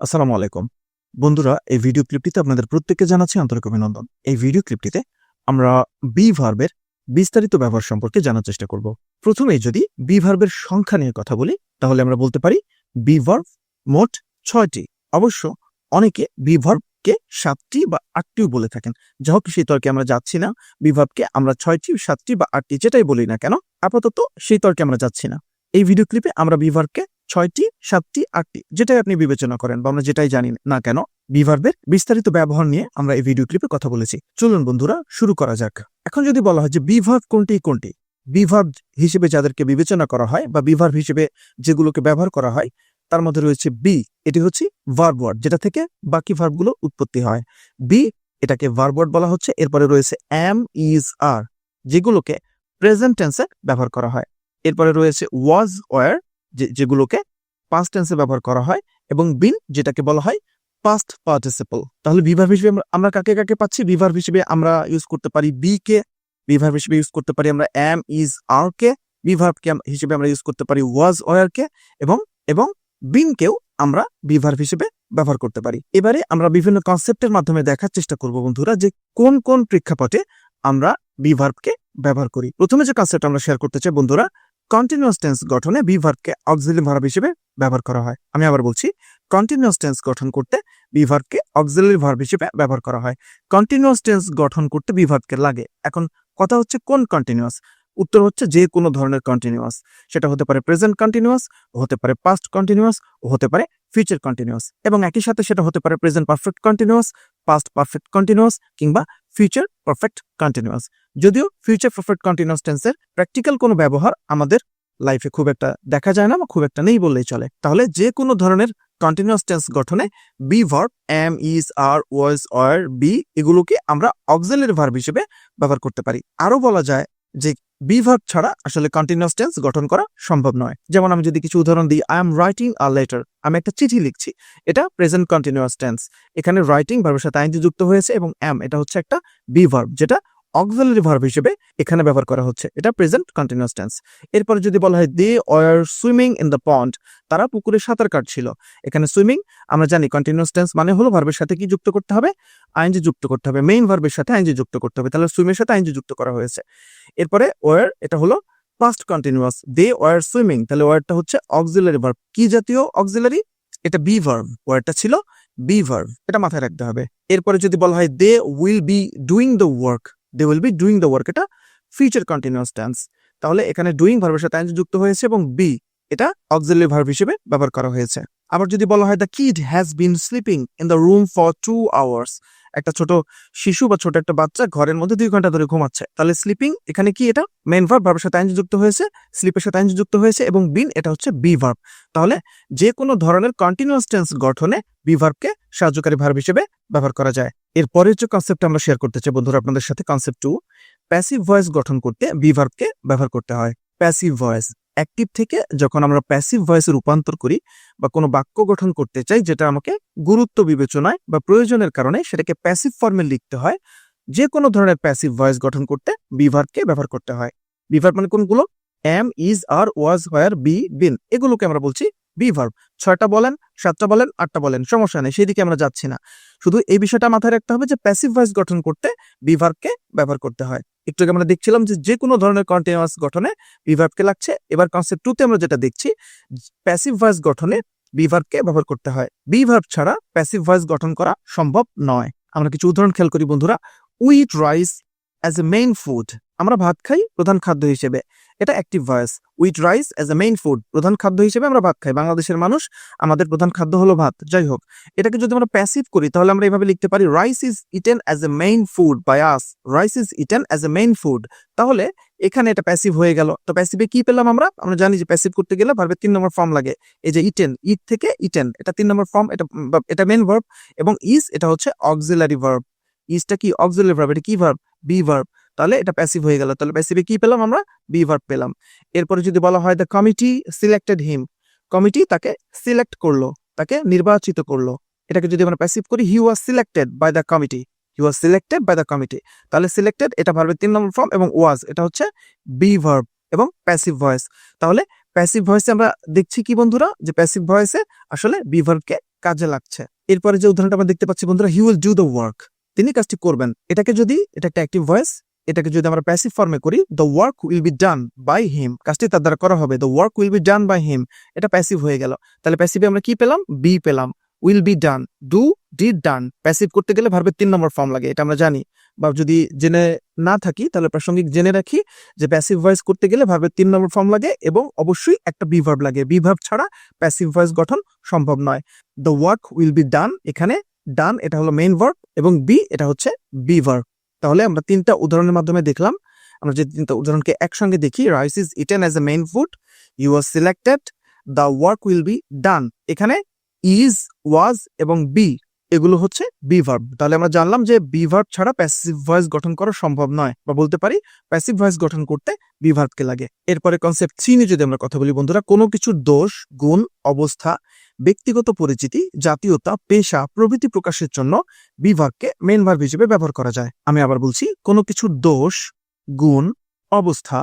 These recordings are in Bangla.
আসসালামু আলাইকুম। বন্ধুরা, এই ভিডিও ক্লিপটিতে আপনাদের প্রত্যেককে জানাচ্ছি আন্তরিক অভিনন্দন। এই ভিডিও ক্লিপটিতে আমরা বি ভার্বের বিস্তারিত ব্যবহার সম্পর্কে জানার চেষ্টা করব। প্রথমেই যদি বি ভার্বের সংখ্যা নিয়ে কথা বলি, তাহলে আমরা বলতে পারি বি ভার্ব মোট ছয়টি। অবশ্য অনেকে বি ভার্বকে সাতটি বা আটটিও বলে থাকেন। যা হোক, সেই তর্কে আমরা যাচ্ছি না। বি ভার্বকে আমরা ছয়টি, সাতটি বা আটটি যেটাই বলি না কেন, আপাতত সেই তর্কে আমরা যাচ্ছি না। এই ভিডিও ক্লিপে আমরা বি ভার্বকে ছয়টি, সাতটি, আটটি, যেটাই আপনি বিবেচনা করেন বা আমরা যেটাই জানি না কেন, বিভার্বের বিস্তারিত ব্যবহার নিয়ে আমরা এই ভিডিও ক্লিপে কথা বলেছি। চলুন বন্ধুরা, শুরু করা যাক। এখন যদি বলা হয় যে বিভার্ব কোনটি কোনটি? বিভার্ব হিসেবে যাদেরকে বিবেচনা করা হয় বা বিভার্ব হিসেবে যেগুলোকে ব্যবহার করা হয়, তার মধ্যে রয়েছে বি এটি হচ্ছে ভার্ব ওয়ার্ড যেটা থেকে বাকি ভার্বগুলো উৎপত্তি হয়। বি এটাকে ভার্ব ওয়ার্ড বলা হচ্ছে, এরপরে রয়েছে এম ইজ আর যেগুলোকে প্রেজেন্ট টেন্সে ব্যবহার করা হয়। এরপরে রয়েছে ওয়াজ ওয়ার যেগুলোকে পাস্ট টেন্সে ব্যবহার করা হয় এবং বিন যেটাকে বলা হয় পাস্ট পার্টিসিপল তাহলে বিভার হিসেবে আমরা- কাকে কাকে পাচ্ছি? বিভার্ব হিসেবে আমরা ইউজ করতে পারি বি কে বিভার্ব হিসেবে ইউজ করতে পারি আমরা এম ইজ আর কে বিভার্ব কে হিসেবে আমরা ইউজ করতে পারি ওয়াজ ওয়ার কে এবং এবং বিন কেও আমরা বিভার্ব হিসেবে ব্যবহার করতে পারি। এবারে আমরা বিভিন্ন কনসেপ্টের মাধ্যমে দেখার চেষ্টা করব বন্ধুরা যে কোন কোন প্রেক্ষাপটে আমরা বিভার্বকে ব্যবহার করি। প্রথমে যে কনসেপ্ট আমরা শেয়ার করতে চাই বন্ধুরা কন্টিনিউয়াস টেন্স গঠনে বি ভার্বকে অক্সিলারি ভার্ব হিসেবে ব্যবহার করা হয়। আমি আবার বলছি কন্টিনিউয়াস টেন্স গঠন করতে বি ভার্বকে অক্সিলারি ভার্ব হিসেবে ব্যবহার করা হয়। কন্টিনিউয়াস টেন্স গঠন করতে বি ভার্বকে লাগে। এখন কথা হচ্ছে কোন কন্টিনিউয়াস উত্তর হচ্ছে যে কোনো ধরনের কন্টিনিউয়াস সেটা হতে পারে প্রেজেন্ট কন্টিনিউয়াস হতে পারে পাস্ট কন্টিনিউয়াস হতে পারে ফিউচার কন্টিনিউয়াস এবং একই সাথে সেটা হতে পারে present perfect continuous past perfect continuous কিংবা ফিউচার পারফেক্ট কন্টিনিউয়াস যদিও ফিউচার পারফেক্ট কন্টিনিউয়াস টেন্সের প্র্যাকটিক্যাল কোনো ব্যবহার আমাদের লাইফে খুব একটা দেখা যায় না বা খুব একটা নেই বললেই চলে। তাহলে যে কোনো ধরনের কন্টিনিউয়াস টেন্স গঠনে be verb am is are was or be এগুলোকে আমরা অক্সেলের ভার্ব হিসেবে ব্যবহার করতে পারি। আরও বলা যায় যে বি ছাড়া আসলে কন্টিনিউস টেন্স গঠন করা সম্ভব নয়। যেমন আমি যদি কিছু উদাহরণ দিই I am writing a letter আমি একটা চিঠি লিখছি। এটা প্রেজেন্ট কন্টিনিউয়াস টেন্স এখানে রাইটিং ভার্বের সাথে আইনটি যুক্ত হয়েছে এবং এম এটা হচ্ছে একটা বি ভার্ব যেটা অক্সিলারি ভার্ব হিসেবে এখানে ব্যবহার করা হচ্ছে। এটা প্রেজেন্ট কন্টিনিউয়াস টেন্স এরপরে যদি বলা হয় they are swimming in the pond তারা পুকুরে সাঁতার কাটছিল। এখানে সুইমিং আমরা জানি কন্টিনিউয়াস টেন্স মানে হলো ভার্বের সাথে কি যুক্ত করতে হবে? আইনজি যুক্ত করতে হবে। মেইন ভার্বের সাথে আইনজি যুক্ত করতে হবে। তাহলে সুইমের সাথে আইনজি যুক্ত করা হয়েছে। এরপরে ওয়ার এটা হলো past continuous they were swimming তাহলে ওয়ার্ডটা হচ্ছে অক্সিলারি ভার্ব কি জাতীয় অক্সিলারি এটা বি ভার্ব ওয়ার্ডটা ছিল বি ভার্ব এটা মাথায় রাখতে হবে। এরপরে যদি বলা হয় they will be doing the work they will be doing the work এটা ফিউচার কন্টিনিউয়াস টেন্স তাহলে এখানে ডুইং ভার্বের সাথে আইনজি যুক্ত হয়েছে এবং বি এটা অক্সিলারি ভার্ব হিসেবে ব্যবহার করা হয়েছে। আবার যদি বলা হয় the kid has been sleeping in the room for two hours একটা ছোট শিশু বা ছোট একটা বাচ্চা ঘরের মধ্যে দুই ঘণ্টা ধরে ঘুমাচ্ছে। তাহলে স্লিপিং এখানে কি এটা? মেন ভার্ব ভার্বের সাথে আইনজি যুক্ত হয়েছে স্লিপের সাথে আইনজি যুক্ত হয়েছে এবং বিন এটা হচ্ছে বি ভার্ব তাহলে যে কোনো ধরনের কন্টিনিউয়াস টেন্স গঠনে বি ভার্বকে সাহায্যকারী ভার্ব হিসেবে ব্যবহার করা যায়। এরপরের যে কনসেপ্ট আমরা শেয়ার করতে চাই, বন্ধুরা, আপনাদের সাথে কনসেপ্ট টু প্যাসিভ ভয়েস গঠন করতে বি ভার্বকে ব্যবহার করতে হয়। প্যাসিভ ভয়েস অ্যাক্টিভ থেকে যখন আমরা প্যাসিভ ভয়েসে রূপান্তর করি বা কোনো বাক্য গঠন করতে চাই, যেটা আমাকে গুরুত্ব বিবেচনায় বা প্রয়োজনের কারণে সেটাকে প্যাসিভ ফর্মে লিখতে হয় যে কোনো ধরনের প্যাসিভ ভয়েস গঠন করতে বিভার্বকে ব্যবহার করতে হয়। বিভার্ব মানে কোনগুলো? Am is are was were be been এগুলোকে আমরা বলছি বিভার্ব ছয়টা বলেন, সাতটা বলেন, আটটা বলেন, সমস্যা নেই, সেদিকে আমরা যাচ্ছি না। শুধু এই বিষয়টা মাথায় রাখতে হবে যে প্যাসিভ ভয়েস গঠন করতে বিভার্বকে ব্যবহার করতে হয়। একটু আগে আমরা দেখছিলাম যে যে কোনো ধরনের কন্টিনিউয়াস গঠনে বিভার্বকে লাগছে। এবার কনসেপ্ট টুতে আমরা যেটা দেখছি প্যাসিভ ভয়েস গঠনে বিভার্বকে ব্যবহার করতে হয়। বিভার্ব ছাড়া প্যাসিভ ভয়েস গঠন করা সম্ভব নয়। আমরা কিছু উদাহরণ খেয়াল করি বন্ধুরা। We eat rice as a main food আমরা ভাত খাই প্রধান খাদ্য হিসেবে। এটা active voice we eat rice as a main food প্রধান খাদ্য হিসেবে আমরা ভাত খাই। বাংলাদেশের মানুষ, আমাদের প্রধান খাদ্য হলো ভাত, যাই হোক। এটাকে যদি আমরা প্যাসিভ করি, তাহলে আমরা এভাবে লিখতে পারি rice is eaten as a main food by us rice is eaten as a main food তাহলে এখানে এটা প্যাসিভ হয়ে গেল। তো প্যাসিভে কি পেলাম আমরা? আমরা জানি যে প্যাসিভ করতে গেলে ভার্বের তিন নম্বর ফর্ম লাগে। এই যে ইটেন ইট থেকে ইটেন এটা তিন নম্বর ফর্ম এটা এটা মেন ভার্ব এবং ইজ এটা হচ্ছে অক্সিলারি ভার্ব ইজটা কি? অক্সিলারি ভার্ব এটা কি ভার্ব বি ভার্ব তাহলে এটা প্যাসিভ হয়ে গেল। তাহলে প্যাসিভে কি পেলাম আমরা? বি ভার্ব পেলাম। এরপরে যদি বলা হয় the committee selected him committee তাকে সিলেক্ট করল, তাকে নির্বাচিত করল। এটাকে যদি আমরা প্যাসিভ করি he was selected by the committee he was selected by the committee তাহলে সিলেক্টেড এটা ভার্বের তিন নম্বর ফর্ম এবং ওয়াজ এটা হচ্ছে বি ভার্ব এবং প্যাসিভ ভয়েস তাহলে প্যাসিভ ভয়েসে আমরা দেখছি কি বন্ধুরা? যে প্যাসিভ ভয়েসে আসলে বিভার্বকে কাজে লাগছে। এরপরে যে উদাহরণটা আমরা দেখতে পাচ্ছি বন্ধুরা he will do the work তিনি কাজটি করবেন। এটাকে যদি, এটা একটা অ্যাক্টিভ ভয়েস এটাকে যদি আমরা প্যাসিভ ফর্মে করি the work will be done by him কাজটি তার দ্বারা করা হবে the work will be done by him এটা প্যাসিভ হয়ে গেল। তাহলে প্যাসিভে আমরা কি পেলাম? বি পেলাম। Will be done do did done passive করতে গেলে ভার্বের তিন নম্বর ফর্ম লাগে, এটা আমরা জানি। বা যদি জেনে না থাকি, তাহলে প্রাসঙ্গিক জেনে রাখি যে প্যাসিভ ভয়েস করতে গেলে ভার্বের তিন নম্বর ফর্ম লাগে এবং অবশ্যই একটা বিভার্ব লাগে। বিভার্ব ছাড়া প্যাসিভ ভয়েস গঠন সম্ভব নয়। The work will be done এখানে ডান এটা হলো মেইন ভার্ব এবং বি এটা হচ্ছে বি ভার্ব তাহলে আমরা তিনটা উদাহরণের মাধ্যমে দেখলাম, আমরা যে তিনটা উদাহরণকে একসঙ্গে দেখি rice is eaten as a main food you are selected the work will be done এখানে ইজ ওয়াজ এবং বি এগুলো হচ্ছে বি ভার্ব তাহলে আমরা জানলাম যে বি ভার্ব ছাড়া প্যাসিভ ভয়েস গঠন করা সম্ভব নয়, বা বলতে পারি প্যাসিভ ভয়েস গঠন করতে বি ভার্বকে লাগে। এরপরে কনসেপ্ট থ্রি নিয়ে যদি আমরা কথা বলি, বন্ধুরা, কোনো কিছুর দোষ, গুণ, অবস্থা ব্যক্তিগত পরিচিতি, জাতীয়তা, পেশা, প্রভৃতি প্রকাশের জন্য বিভাগকে মেন ভার্ব হিসেবে ব্যবহার করা যায়। আমি আবার বলছি, কোনো কিছুর দোষ, গুণ, অবস্থা,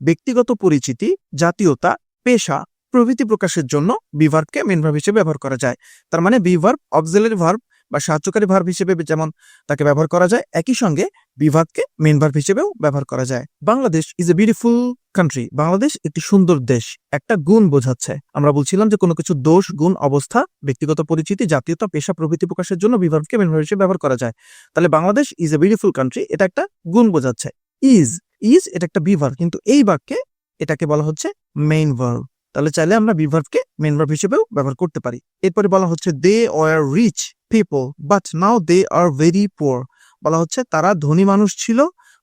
ব্যক্তিগত পরিচিতি, জাতীয়তা, পেশা, প্রভৃতি প্রকাশের জন্য বিভার্বকে মেন ভার্ব হিসেবে ব্যবহার করা যায়। তার মানে বিভার্ব অক্সিলারি ভার্ব বা সাহায্যকারী ভার্ব হিসেবে যেমন তাকে ব্যবহার করা যায়, একই সঙ্গে বিভাগকে মেন ভার্ব হিসেবেও ব্যবহার করা যায়। Bangladesh is a beautiful country Bangladesh একটি সুন্দর দেশ। একটা গুণ বোঝাচ্ছে। আমরা বলছিলাম যে কোনো কিছু দোষ, গুণ, অবস্থা, ব্যক্তিগত পরিচিতি, জাতীয়তা, পেশা, প্রভৃতি প্রকাশের জন্য বিভাগকে মেন ভার্ব হিসেবে ব্যবহার করা যায়। তাহলে Bangladesh is a beautiful country এটা একটা গুণ বোঝাচ্ছে। ইজ ইজ এটা একটা বিভার কিন্তু এই বাক্যে এটাকে বলা হচ্ছে মেইন ভার্ব তাহলে চাইলে আমরা বিভার্বকে মেন ভার্ভ হিসেবেও ব্যবহার করতে পারি। এরপরে বলা হচ্ছে they are rich people but now they are very poor বলা হচ্ছে, তারা ধনী মানুষ ছিল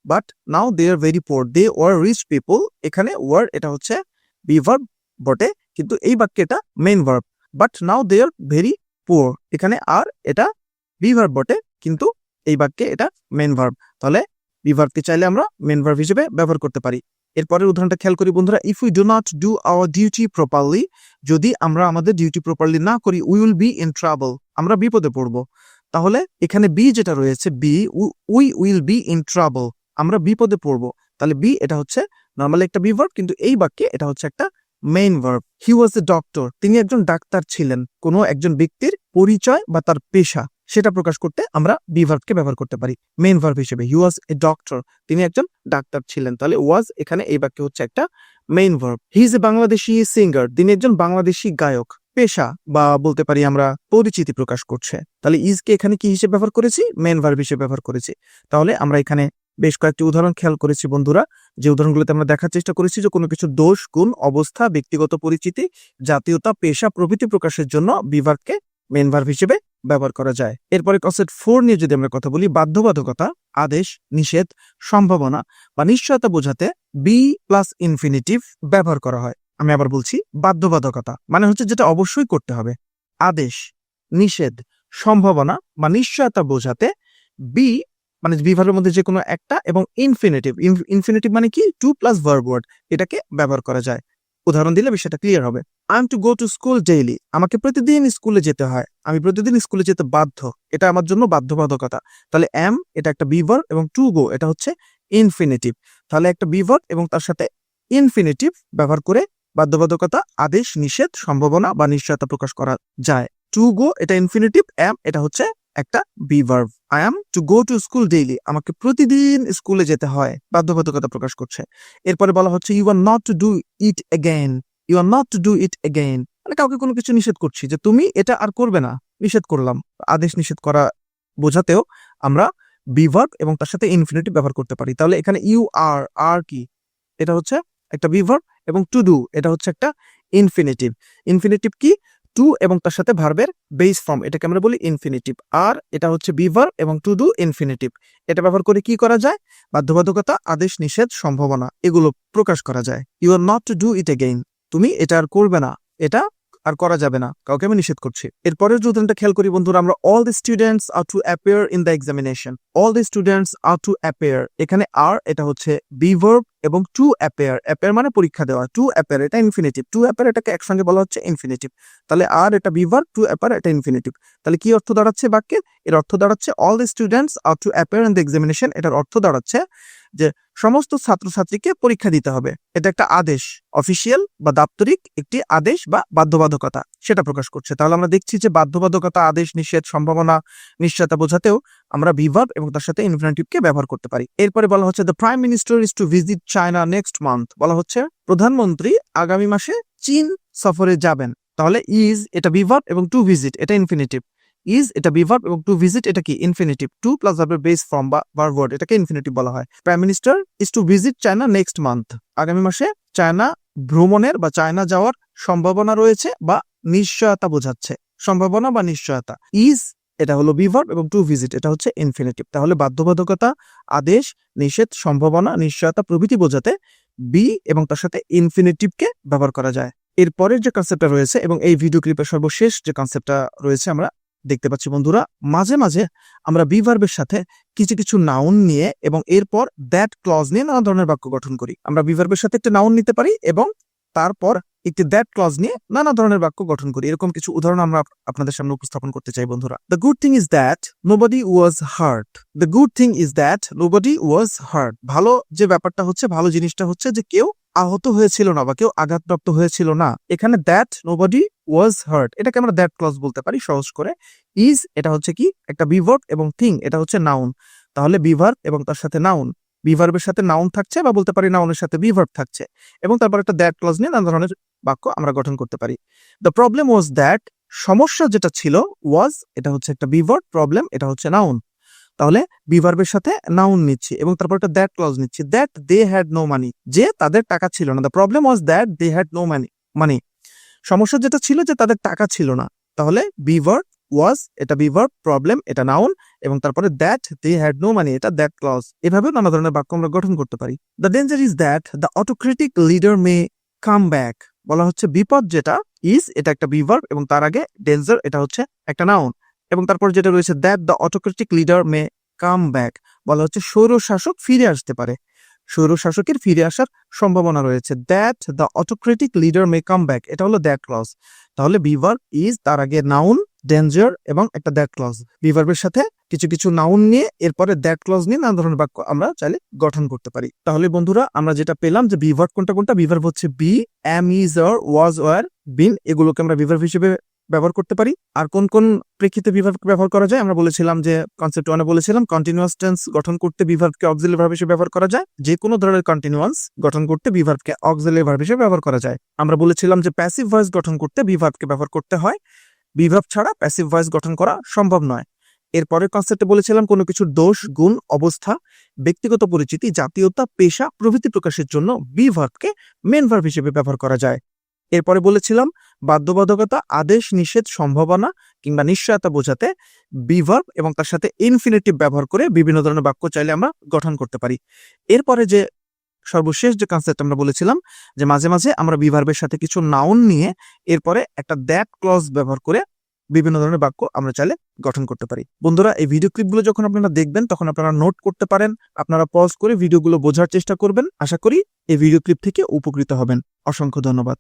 but now they are very poor they were rich people এখানে ওয়ার এটা হচ্ছে বিভার্ব বটে, কিন্তু এই বাক্যে এটা main verb but now they are very poor এখানে আর এটা বিভার্ভ বটে, কিন্তু এই বাক্যে এটা মেন ভার্ভ তাহলে বিভার্বকে চাইলে আমরা মেন ভার্ভ হিসেবে ব্যবহার করতে পারি। এরপরের উদাহরণটা খেয়াল করি বন্ধুরা if we do not do our duty properly যদি আমরা আমাদের ডিউটি প্রপারলি না করি we will be in trouble আমরা বিপদে পড়ব। তাহলে এখানে বি যেটা রয়েছে be we will be in trouble আমরা বিপদে পড়ব। তাহলে বি এটা হচ্ছে নর্মালি একটা বিভার্ব কিন্তু এই বাক্যে এটা হচ্ছে একটা main verb he was a doctor তিনি একজন ডাক্তার ছিলেন। কোনো একজন ব্যক্তির পরিচয় বা তার পেশা। সেটা প্রকাশ করতে আমরা বিভার্বকে ব্যবহার করতে পারি। মেন ভার্ব হিসেবে হি ওয়াজ এ ডক্টর তিনি একজন ডাক্তার ছিলেন। তাহলে ওয়াজ এখানে এই বাক্যে হচ্ছে একটা main verb he is a Bangladeshi singer তিনি একজন বাংলাদেশি গায়ক, পেশা বা বলতে পারি আমরা পরিচিতি প্রকাশ করছে। তাহলে ইজকে এখানে কি হিসেবে ব্যবহার করেছি? মেন ভার্ব হিসেবে ব্যবহার করেছি। তাহলে আমরা এখানে বেশ কয়েকটি উদাহরণ খেয়াল করেছি বন্ধুরা। যে উদাহরণগুলোতে আমরা দেখার চেষ্টা করেছি যে কোনো কিছু দোষ, গুণ, অবস্থা, ব্যক্তিগত পরিচিতি, জাতীয়তা, পেশা, প্রভৃতি প্রকাশের জন্য বিভাগকে মেন ভার্ব হিসেবে ব্যবহার করা যায়। এরপরে কনসেপ্ট ফোর নিয়ে যদি আমরা কথা বলি, বাধ্যবাধকতা, আদেশ, নিষেধ, সম্ভাবনা বা নিশ্চয়তা বোঝাতে বি প্লাস ইনফিনিটিভ ব্যবহার করা হয়। আমি আবার বলছি, বাধ্যবাধকতা মানে হচ্ছে যেটা অবশ্যই করতে হবে। আদেশ, নিষেধ, সম্ভাবনা বা নিশ্চয়তা বোঝাতে বি মানে বিভাগের মধ্যে যে কোনো একটা এবং ইনফিনিটিভ ইনফিনিটিভ মানে কি? টু প্লাস ভার্ব ওয়ার্ড এটাকে ব্যবহার করা যায়। উদাহরণ দিলে বিষয়টা ক্লিয়ার হবে। I am to go to school daily আমাকে প্রতিদিন স্কুলে যেতে হয়। আমি প্রতিদিন স্কুলে যেতে বাধ্য। এটা আমার জন্য বাধ্যবাধকতা। তাহলে এম এটা একটা বিভার এবং টু গো এটা হচ্ছে ইনফিনিটিভ তাহলে একটা বিভার এবং তার সাথে ইনফিনিটিভ ব্যবহার করে বাধ্যবাধকতা, আদেশ, নিষেধ, সম্ভাবনা বা নিশ্চয়তা প্রকাশ করা যায়। টু গো এটা ইনফিনিটিভ এম এটা হচ্ছে একটা be verb I am to go to school daily আমাকে প্রতিদিন স্কুলে যেতে হয়। বাধ্যবাধকতা প্রকাশ করছে। এরপরে বলা হচ্ছে you are not to do it again you are not to do it again মানে কাউকে কোনো কিছু নিষেধ করছি যে, তুমি এটা আর করবে না। নিষেধ করলাম। আদেশ নিষেধ করা বোঝাতেও আমরা বিভার্ব এবং তার সাথে ইনফিনিটিভ ব্যবহার করতে পারি। তাহলে এখানে ইউ আর আর কি? এটা হচ্ছে একটা বিভার্ব এবং টু ডু এটা হচ্ছে একটা ইনফিনিটিভ ইনফিনিটিভ কি? টু এবং তার সাথে ভার্বের বেস ফর্ম এটাকে আমরা বলি ইনফিনিটিভ আর এটা হচ্ছে বিভার এবং টু ডু ইনফিনিটিভ এটা ব্যবহার করে কি করা যায়? বাধ্যবাধকতা, আদেশ, নিষেধ, সম্ভাবনা, এগুলো প্রকাশ করা যায়। You are not to do it again তুমি এটা আর করবে না। এটা আর করা যাবে না। কাউকে আমি নিষেধ করছি। এরপরের যে উদাহরণটা খেয়াল করি বন্ধুরা, আমরা all the students are to appear in the examination all the students are to appear এখানে আর এটা হচ্ছে বিভার্ব এবং টু অ্যাপেয়ার অ্যাপেয়ার মানে পরীক্ষা দেওয়া। টু অ্যাপেয়ার এটা ইনফিনিটিভ টু অ্যাপেয়ার এটাকে একসঙ্গে বলা হচ্ছে ইনফিনিটিভ তাহলে আর এটা বিভার টু অ্যাপার এটা ইনফিনিটিভ তাহলে কি অর্থ দাঁড়াচ্ছে বাক্যের এর অর্থ দাঁড়াচ্ছে all the students are to appear in the examination এটার অর্থ দাঁড়াচ্ছে যে সমস্ত ছাত্রছাত্রীকে পরীক্ষা দিতে হবে। এটা একটা আদেশ, অফিসিয়াল বা দাপ্তরিক একটি আদেশ বা বাধ্যবাধকতা, সেটা প্রকাশ করছে। তাহলে আমরা দেখছি যে বাধ্যবাধকতা, আদেশ, নিষেধ, সম্ভাবনা, নিশ্চয়তা বোঝাতেও আমরা বিভাব এবং তার সাথে ইনফিনিটিভকে ব্যবহার করতে পারি। এরপরে বলা হচ্ছে the prime minister is to visit China next month বলা হচ্ছে, প্রধানমন্ত্রী আগামী মাসে চীন সফরে যাবেন। তাহলে ইজ এটা বিভাব এবং টু ভিজিট এটা ইনফিনিটিভ ইজ এটা বিভাব এবং টু ভিজিট এটা কি? ইনফিনিটিভ টু প্লাস ভার্বের বেস ফর্ম বা ভার্ব এটাকে ইনফিনিটিভ বলা হয়। Prime minister is to visit China next month আগামী মাসে চায়না ভ্রমণের বা চায়না যাওয়ার সম্ভাবনা রয়েছে বা নিশ্চয়তা বোঝাচ্ছে। সম্ভাবনা বা নিশ্চয়তা। ইজ এটা হলো বিভার্ব এবং টু ভিজিট এটা হচ্ছে ইনফিনিটিভ তাহলে বাধ্যবাধকতা, আদেশ, নিষেধ, সম্ভাবনা, নিশ্চয়তা প্রভৃতি বোঝাতে বি এবং তার সাথে ইনফিনিটিভকে ব্যবহার করা যায়। এর পরের যে কনসেপ্টটা রয়েছে এবং এই ভিডিও ক্লিপের সর্বশেষ যে কনসেপ্টটা রয়েছে আমরা দেখতে পাচ্ছি বন্ধুরা। মাঝে মাঝে আমরা বি ভার্বের সাথে কিছু কিছু নাউন নিয়ে এবং এরপর দ্যাট ক্লজ নিয়ে নানা ধরনের বাক্য গঠন করি। আমরা বি ভার্বের সাথে একটা নাউন নিতে পারি এবং তারপর একটি দ্যাট ক্লজ নিয়ে নানা ধরনের বাক্য গঠন করি। এরকম কিছু উদাহরণ আমরা আপনাদের সামনে উপস্থাপন করতে চাই বন্ধুরা। The good thing is that nobody was hurt the good thing is that nobody was hurt ভালো যে ব্যাপারটা হচ্ছে, ভালো জিনিসটা হচ্ছে যে কেউ আহত হয়েছিল না বা কেউ আঘাতপ্রাপ্ত হয়েছিল না, এখানে দ্যাট নোবডি ওয়াজ হার্ট এটাকে আমরা দ্যাট ক্লজ বলতে পারি সহজ করে। ইজ এটা হচ্ছে কি? একটা বিভার্ব এবং থিং এটা হচ্ছে নাউন তাহলে বিভার্ব এবং তার সাথে নাউন বিভার্বের সাথে নাউন থাকছে বা বলতে পারি নাউনের সাথে বিভার্ব থাকছে। এবং তারপর একটা দ্যাট ক্লজ নিয়ে নানা ধরনের বাক্য আমরা গঠন করতে পারি। দ্য প্রবলেম ওয়াজ দ্যাট সমস্যা যেটা ছিল ওয়াজ এটা হচ্ছে একটা বিভার্ব প্রবলেম এটা হচ্ছে নাউন তাহলে বিভার্বের সাথে নাউন নিচ্ছি এবং তারপর একটা দ্যাট ক্লজ নিচ্ছি। That they had no money যে তাদের টাকা ছিল না। The problem was that they had no money money সমস্যা যেটা ছিল যে তাদের টাকা ছিল না। তাহলে বিভার্ব ওয়াজ এটা বিভার্ব প্রবলেম এটা নাউন এবং তারপরে that they had no money এটা দ্যাট ক্লজ এভাবে নানা ধরনের বাক্য আমরা গঠন করতে পারি। The danger is that the autocratic leader may come back বলা হচ্ছে বিপদ যেটা ইজ এটা একটা বিভার্ব এবং তার আগে ডেঞ্জার এটা হচ্ছে একটা নাউন এবং তারপর যেটা রয়েছে that the autocratic leader may come back বলা হচ্ছে সৌর শাসক ফিরে আসতে পারে। সৌর শাসকের ফিরে আসার সম্ভাবনা রয়েছে। That the autocratic leader may come back এটা হলো দ্যাট ক্লজ তাহলে বিভার্ব ইজ তার আগে নাউন ডেঞ্জার এবং একটা দ্যাট ক্লজ বিভার্বের সাথে কিছু কিছু নাউন নিয়ে এরপরে দ্যাট ক্লজ নিয়ে নানা ধরনের বাক্য আমরা চাইলে গঠন করতে পারি। তাহলে বন্ধুরা, আমরা যেটা পেলাম যে বিভার্ব কোনটা কোনটা বিভার্ব হচ্ছে be am is or was were been এগুলোকে আমরা বিভার্ব হিসেবে ব্যবহার করতে পারি। আর কোন কোন প্রেক্ষিতে বিভার্বকে ব্যবহার করা যায়? আমরা বলেছিলাম যে কনসেপ্ট ওয়ানে বলেছিলাম কন্টিনিউয়াস টেন্স গঠন করতে বিভার্বকে অক্সিলারি ভার্ব হিসেবে ব্যবহার করা যায়। যে কোনো ধরনের কন্টিনিউয়াস গঠন করতে বিভার্বকে অক্সিলারি ভার্ব হিসেবে ব্যবহার করা যায়। আমরা বলেছিলাম যে প্যাসিভ ভয়েস গঠন করতে বিভার্বকে ব্যবহার করতে হয়। বিভার্ব ছাড়া প্যাসিভ ভয়েস গঠন করা সম্ভব নয়। এরপরের কনসেপ্টে বলেছিলাম, কোনো কিছুর দোষ, গুণ, অবস্থা, ব্যক্তিগত পরিচিতি, জাতীয়তা, পেশা, প্রভৃতি প্রকাশের জন্য বি মেন ভার্ব হিসেবে ব্যবহার করা যায়। এরপরে বলেছিলাম, বাধ্যবাধকতা, আদেশ, নিষেধ, সম্ভাবনা কিংবা নিশ্চয়তা বোঝাতে বিভার্ব এবং তার সাথে ইনফিনিটিভ ব্যবহার করে বিভিন্ন ধরনের বাক্য চাইলে আমরা গঠন করতে পারি। এরপরে যে সর্বশেষ যে কনসেপ্ট আমরা বলেছিলাম, যে মাঝে মাঝে আমরা বিভার্বের সাথে কিছু নাউন নিয়ে এরপরে একটা দ্যাট ক্লজ ব্যবহার করে বিভিন্ন ধরনের বাক্য আমরা চাইলে গঠন করতে পারি। বন্ধুরা, এই ভিডিও ক্লিপগুলো যখন আপনারা দেখবেন, তখন আপনারা নোট করতে পারেন, আপনারা পজ করে ভিডিওগুলো বোঝার চেষ্টা করবেন। আশা করি এই ভিডিও ক্লিপ থেকে উপকৃত হবেন। অসংখ্য ধন্যবাদ।